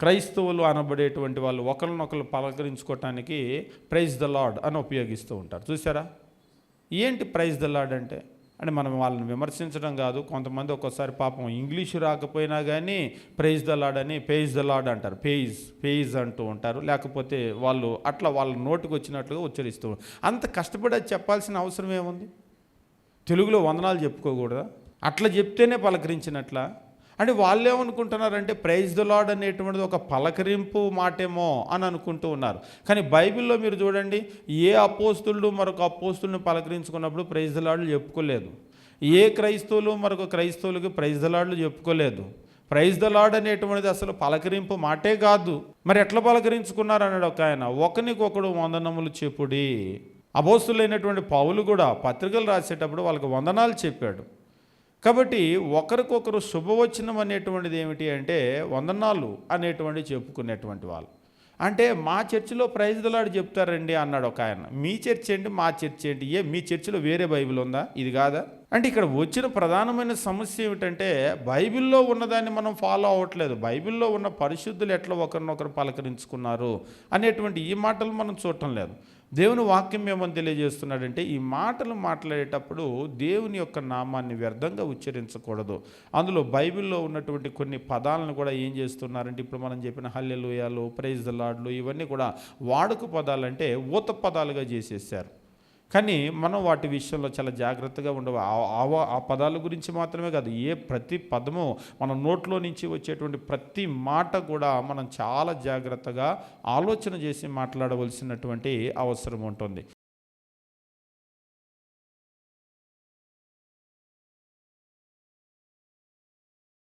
క్రైస్తవులు అనబడేటువంటి వాళ్ళు ఒకరినొకరు పలకరించుకోవటానికి ప్రైజ్ ద లాడ్ అని ఉపయోగిస్తూ ఉంటారు. చూసారా ఏంటి ప్రైజ్ ద లాడ్ అంటే? అంటే మనం వాళ్ళని విమర్శించడం కాదు. కొంతమంది ఒక్కోసారి పాపం ఇంగ్లీషు రాకపోయినా కానీ ప్రైజ్ ద లాడ్ అని పేజ్ ద లాడ్ అంటారు. పేజ్ పేజ్ అంటూ ఉంటారు. లేకపోతే వాళ్ళు అట్లా వాళ్ళ నోటికి వచ్చినట్లుగా ఉచ్చరిస్తూ ఉంటారు. అంత కష్టపడి అది చెప్పాల్సిన అవసరం ఏముంది? తెలుగులో వందనాలు చెప్పుకోకూడదా? అట్లా చెప్తేనే పలకరించినట్లా? అంటే వాళ్ళు ఏమనుకుంటున్నారంటే ప్రైజ్ ద లాడ్ అనేటువంటిది ఒక పలకరింపు మాటేమో అని అనుకుంటూ ఉన్నారు. కానీ బైబిల్లో మీరు చూడండి ఏ అపోస్తులు మరొక అపోస్తుల్ని పలకరించుకున్నప్పుడు ప్రైజ్ ద లాడ్లు చెప్పుకోలేదు. ఏ క్రైస్తవులు మరొక క్రైస్తవులకి ప్రైజ్ ద లాడ్లు చెప్పుకోలేదు. ప్రైజ్ ద లాడ్ అనేటువంటిది అసలు పలకరింపు మాటే కాదు. మరి ఎట్లా పలకరించుకున్నారు అన్నాడు ఒక ఆయన. ఒకరికొకడు వందనములు చెప్పుడి. అపోస్తులైనటువంటి పౌలు కూడా పత్రికలు రాసేటప్పుడు వాళ్ళకి వందనాలు చెప్పాడు. కాబట్టి ఒకరికొకరు శుభవచనం అనేటువంటిది ఏమిటి అంటే వందనాలు అనేటువంటి చెప్పుకునేటువంటి వాళ్ళు. అంటే మా చర్చిలో ప్రైజ్ దలాడు చెప్తారండి అన్నాడు ఒక ఆయన. మీ చర్చ్ ఏంటి? మా చర్చ్ ఏంటి? ఏ మీ చర్చిలో వేరే బైబిల్ ఉందా? ఇది కాదా? అంటే ఇక్కడ వచ్చిన ప్రధానమైన సమస్య ఏమిటంటే బైబిల్లో ఉన్నదాన్ని మనం ఫాలో అవ్వట్లేదు. బైబిల్లో ఉన్న పరిశుద్ధులు ఎట్లా ఒకరినొకరు పలకరించుకున్నారు అనేటువంటి ఈ మాటలు మనం చూడటం లేదు. దేవుని వాక్యం ఏమని తెలియజేస్తున్నాడంటే ఈ మాటలు మాట్లాడేటప్పుడు దేవుని యొక్క నామాన్ని వ్యర్థంగా ఉచ్చరించకూడదు. అందులో బైబిల్లో ఉన్నటువంటి కొన్ని పదాలను కూడా ఏం చేస్తున్నారంటే ఇప్పుడు మనం చెప్పిన హల్లెలుయాలు ప్రైజ్ లాడ్లు ఇవన్నీ కూడా వాడుక పదాలంటే ఊత పదాలుగా చేసేసారు కానీ మనం వాటి విషయంలో చాలా జాగ్రత్తగా ఉండవు ఆ- ఆ- ఆ పదాల గురించి మాత్రమే కాదు ఏ ప్రతి పదము మన నోట్లో నుంచి వచ్చేటువంటి ప్రతి మాట కూడా మనం చాలా జాగ్రత్తగా ఆలోచన చేసి మాట్లాడవలసినటువంటి అవసరం ఉంటుంది.